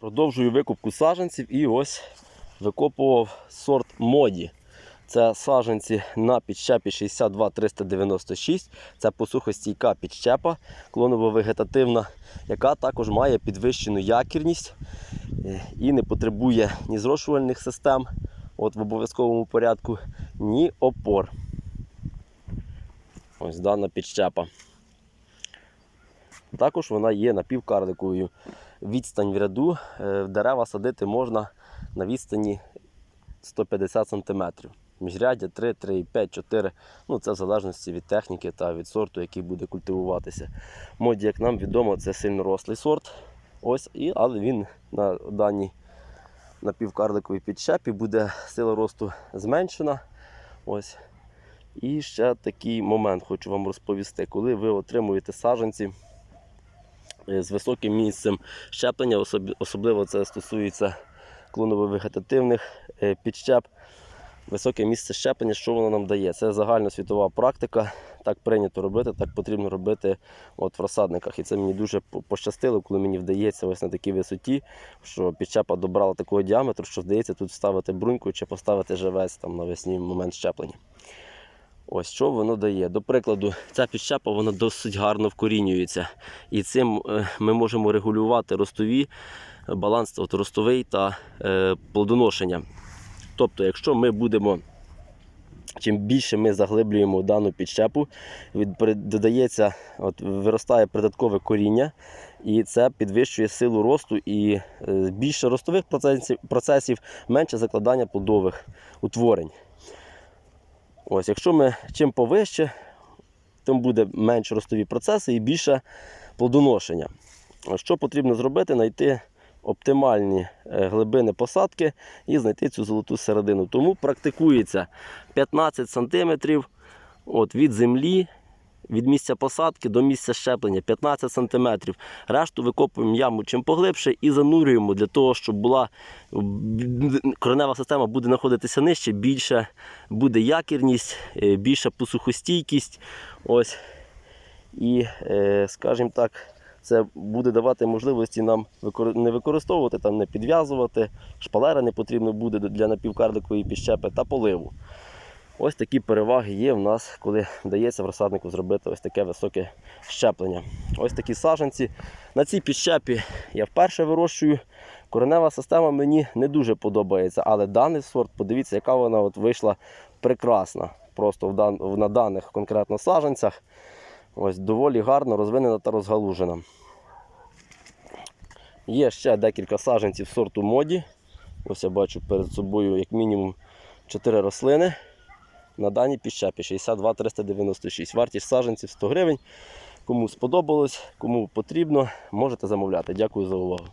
Продовжую викупку саджанців і ось викопував сорт моді. Це саджанці на підщепі 62396. Це посухостійка підщепа клоново-вегетативна, яка також має підвищену якірність е, і не потребує ні зрошувальних систем от в обов'язковому порядку, ні опор. Ось дана підщепа. Також вона є напівкарликовою. Відстань в ряду е, дерева садити можна на відстані 150 см. Міжряддя 3, 3,5, 4. Ну, це в залежності від техніки та від сорту, який буде культивуватися. Моді, як нам відомо, це сильно рослий сорт. Ось, і, але він на даній напівкарликовій підщепі буде сила росту зменшена. Ось. І ще такий момент хочу вам розповісти. Коли ви отримуєте саджанці е, з високим місцем щеплення, особливо це стосується клоново-вегетативних е, підщеп. Високе місце щеплення, що воно нам дає? Це загальносвітова практика. Так прийнято робити, так потрібно робити от в розсадниках. І це мені дуже пощастило, коли мені вдається ось на такій висоті, що підщепа добрала такого діаметру, що вдається тут вставити бруньку чи поставити живець там навесні в момент щеплення. Ось що воно дає. До прикладу, ця підщепа вона досить гарно вкорінюється. І цим е, ми можемо регулювати ростові, е, баланс от, ростовий та е, плодоношення. Тобто, якщо ми будемо, чим більше ми заглиблюємо дану підщепу, від, додається, от, виростає придаткове коріння, і це підвищує силу росту і е, більше ростових процесів, процесів, менше закладання плодових утворень. Ось, якщо ми чим повище, тим буде менше ростові процеси і більше плодоношення. Що потрібно зробити? Знайти оптимальні е, глибини посадки і знайти цю золоту середину. Тому практикується 15 см від землі, від місця посадки до місця щеплення 15 см. Решту викопуємо яму чим поглибше і занурюємо для того, щоб була коренева система буде знаходитися нижче, більше буде якірність, е, більша посухостійкість. Ось. І, е, скажімо так, це буде давати можливості нам не використовувати, там, не підв'язувати, шпалери не потрібно буде для напівкарликової підщепи та поливу. Ось такі переваги є в нас, коли вдається в розсаднику зробити ось таке високе щеплення. Ось такі саджанці. На цій підщепі я вперше вирощую. Коренева система мені не дуже подобається, але даний сорт, подивіться, яка вона от вийшла прекрасна. Просто в дан... на даних конкретно саджанцях. Ось доволі гарно розвинена та розгалужена. Є ще декілька саджанців сорту моді. Ось я бачу перед собою як мінімум 4 рослини на даній піщепі 62 396. Вартість саженців 100 гривень. Кому сподобалось, кому потрібно, можете замовляти. Дякую за увагу.